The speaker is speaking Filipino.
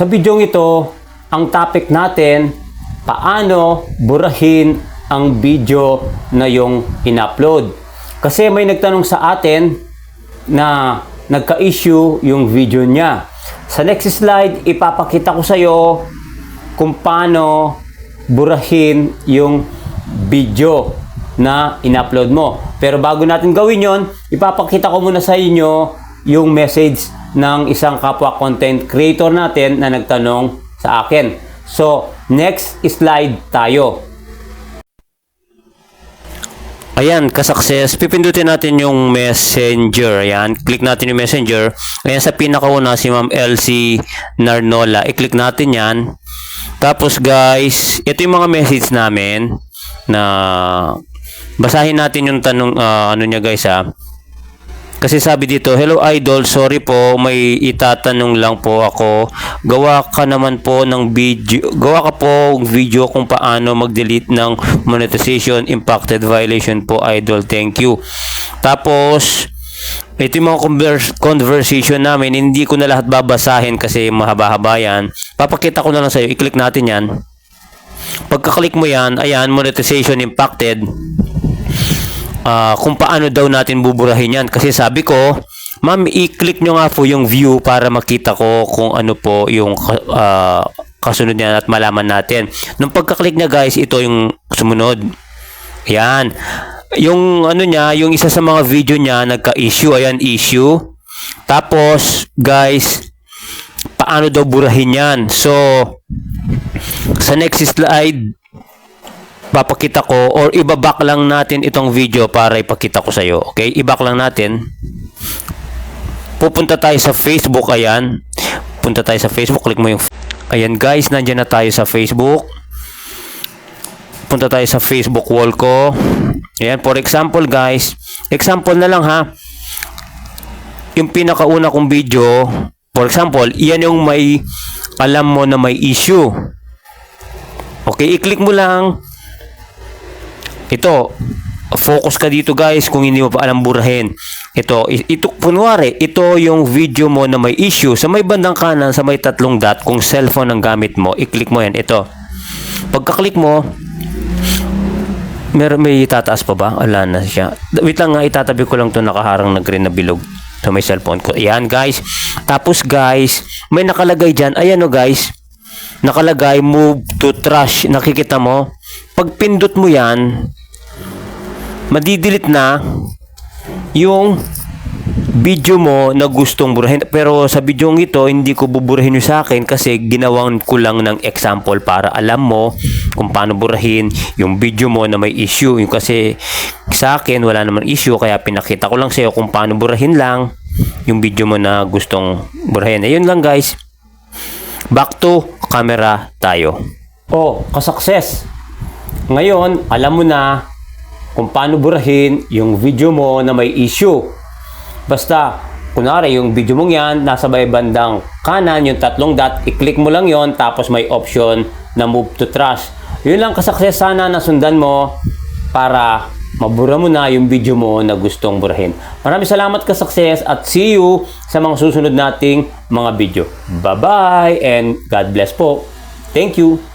Sa video ito, ang topic natin, paano burahin ang video na yung in-upload. Kasi may nagtanong sa atin na nagka-issue yung video niya. Sa next slide, ipapakita ko sa iyo kung paano burahin yung video na in-upload mo. Pero bago natin gawin yon, ipapakita ko muna sa inyo yung message ng isang kapwa content creator natin na nagtanong sa akin. So, next slide tayo. Ayan, ka-success. Pipindutin natin yung messenger. Ayan, click natin yung messenger. Ayan, sa pinakauna si Ma'am Elsie Narnola. I-click natin yan. Tapos guys, ito yung mga message namin na basahin natin yung tanong, ah, ano niya guys ha. Kasi sabi dito, Hello Idol, sorry po, may itatanong lang po ako. Gawa ka naman po ng video, gawa ka po ng video kung paano mag-delete ng monetization impacted violation po Idol. Thank you. Tapos, ito yung mga convers- conversation namin, hindi ko na lahat babasahin kasi mahaba-haba yan. Papakita ko na lang sa iyo, i-click natin yan. Pagka-click mo yan, ayan, monetization impacted ah, kung paano daw natin buburahin yan. Kasi sabi ko, ma'am, i-click nyo nga po yung view para makita ko kung ano po yung ah, kasunod niyan at malaman natin. Nung pagka-click niya guys, ito yung sumunod. Yan. Yung ano niya, yung isa sa mga video niya nagka-issue, ayan issue. Tapos, guys, paano daw burahin yan? So, sa next slide, papakita ko or ibaback lang natin itong video para ipakita ko sa iyo. Okay? Iback lang natin. Pupunta tayo sa Facebook, ayan. Punta tayo sa Facebook, click mo yung Ayan guys, nandiyan na tayo sa Facebook. Punta tayo sa Facebook wall ko. Ayan, for example guys, example na lang ha. Yung pinakauna kong video, for example, iyan yung may alam mo na may issue. Okay, i-click mo lang ito, focus ka dito guys kung hindi mo pa alam burahin. Ito, ito, kunwari, ito yung video mo na may issue. Sa may bandang kanan, sa may tatlong dot, kung cellphone ang gamit mo, i-click mo yan. Ito. Pagka-click mo, meron may tataas pa ba? Wala na siya. Wait lang nga, itatabi ko lang to nakaharang na green na bilog sa may cellphone ko. Ayan guys. Tapos guys, may nakalagay dyan. Ayan o guys. Nakalagay move to trash. Nakikita mo? Pag pindot mo yan, madidelete na yung video mo na gustong burahin. Pero sa video ito, hindi ko buburahin yung sa akin kasi ginawan ko lang ng example para alam mo kung paano burahin yung video mo na may issue. Yung kasi sa akin, wala naman issue kaya pinakita ko lang sa iyo kung paano burahin lang yung video mo na gustong burahin. Ayun lang guys. Back to camera tayo. Oh, kasukses. Ngayon, alam mo na kung paano burahin yung video mo na may issue. Basta, kunwari yung video mong yan, nasa may bandang kanan, yung tatlong dot, i-click mo lang yon tapos may option na move to trash. Yun lang kasukses sana na sundan mo para mabura mo na yung video mo na gustong burahin. Maraming salamat kasukses at see you sa mga susunod nating mga video. Bye-bye and God bless po. Thank you.